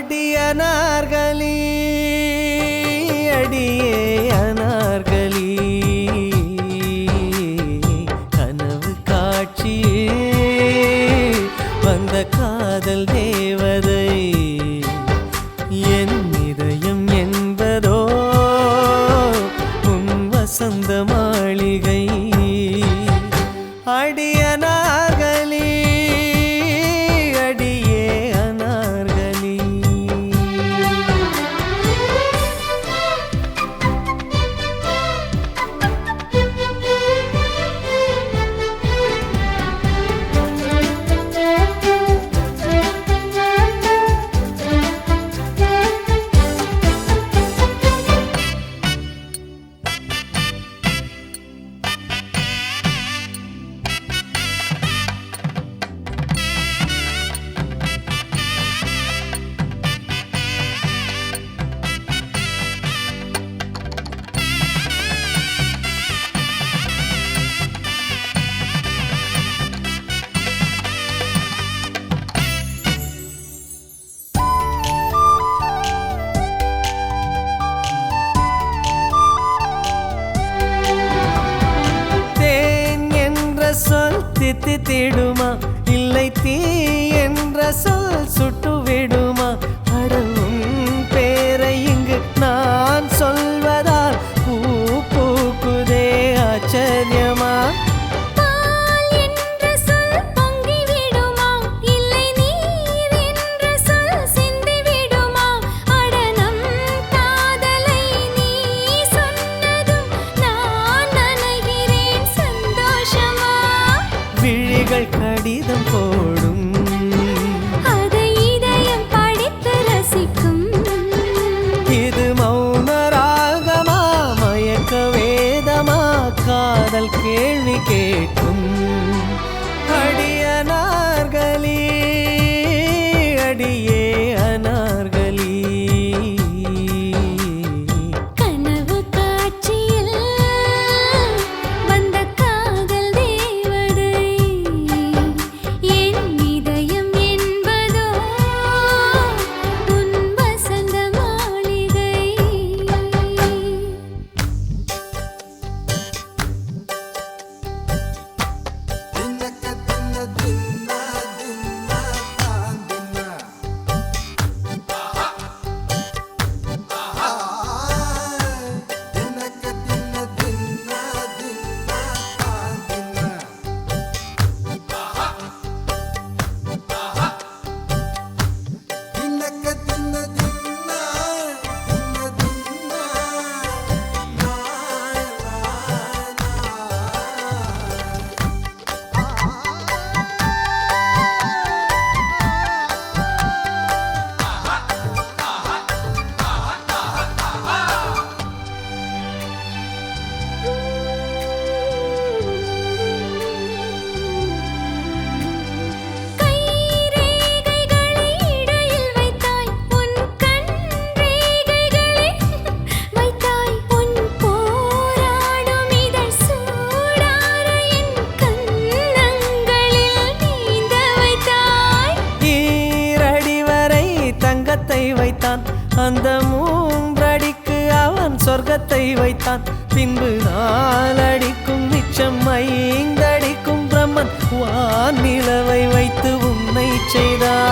அடியனார்களி அடியே அனார்களி. கனவு காட்சியே வந்த காதல் தேவதை. என் இதயம் என்பதோ உன் வசந்தமா சிரித்து தேடுமா? இல்லை தீ என்ற சொல் சுட்டு விடும்? கடிதம் போல் அந்த மூன்றடிக்கு அவன் சொர்க்கத்தை வைத்தான். பின்பு நாலடிக்கும் மிச்சம் ஐந்தடிக்கும் பிரம்மன். வான் நிலவை வைத்து உன்னை செய்தான்.